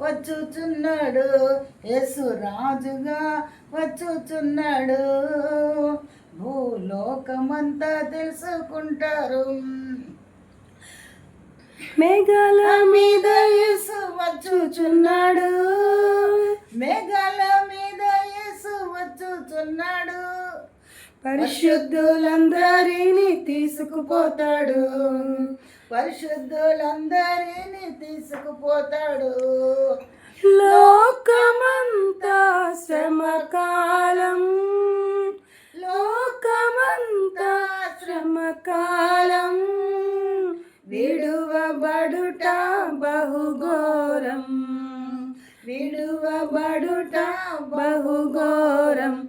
వచ్చుచున్నాడు. యేసు రాజుగా వచ్చుచున్నాడు. భూలోకమంతా తెలుసుకుంటారు. మేఘాల మీద యేసు వచ్చుచున్నాడు. పరిశుద్ధులందరినీ తీసుకుపోతాడు. పరిశుద్ధులందరినీ తీసుకుపోతాడు. లోకమంతా శ్రమకాలం. లోకమంతా శ్రమకాలం. విడువబడుట బహుఘోరం. విడువబడుట బహుఘోరం.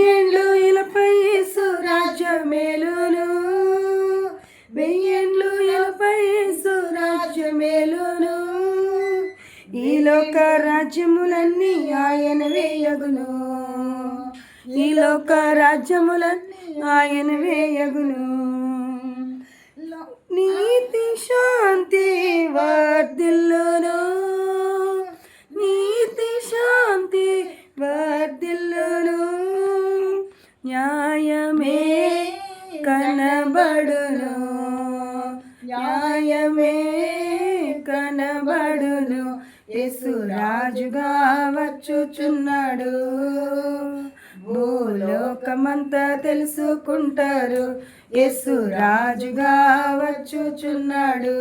లోక రాజ్యములన్నీ ఆయన వేయగును ఈ లోక రాజ్యములన్నీ ఆయన వేయగును నీతి శాంతి వర్ధిల్లును. నీతి శాంతి వర్ధిల్లును. న్యాయమే కనబడును. న్యాయమే కనబడును. యేసు రాజుగా వచ్చుచున్నాడు. భూలోకమంత తెలుసుకుంటారు. యేసు రాజుగా వచ్చుచున్నాడు.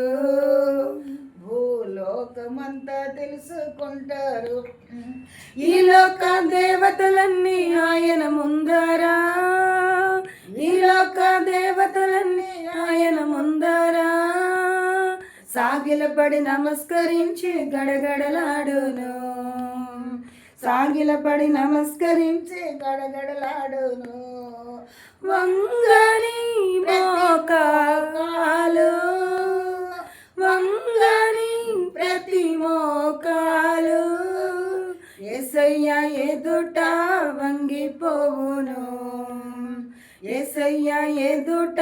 భూలోకమంతా తెలుసుకుంటారు. ఈ లోక దేవతలన్నీ ఆయన ముందు సాగిలపడి నమస్కరించి గడగడలాడును. సాగిలపడి నమస్కరించి గడగడలాడును. వంగని మోకాలు ఎసయ్య ఎదుట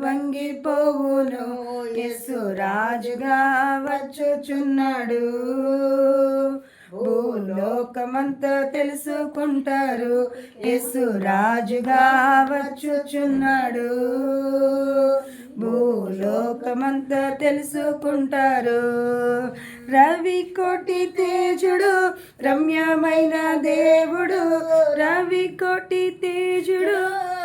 వంగిపోవును యేసు రాజుగా వచ్చుచున్నాడు. భూలోకమంత తెలుసుకుంటారు. యేసు రాజుగా వచ్చుచున్నాడు. భూలోకమంతా తెలుసుకుంటారు. రవి కోటి తేజుడు రమ్యమైన దేవుడు. రవి కోటి తేజుడు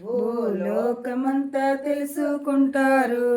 భూలోకమంతా తెలుసుకుంటారు.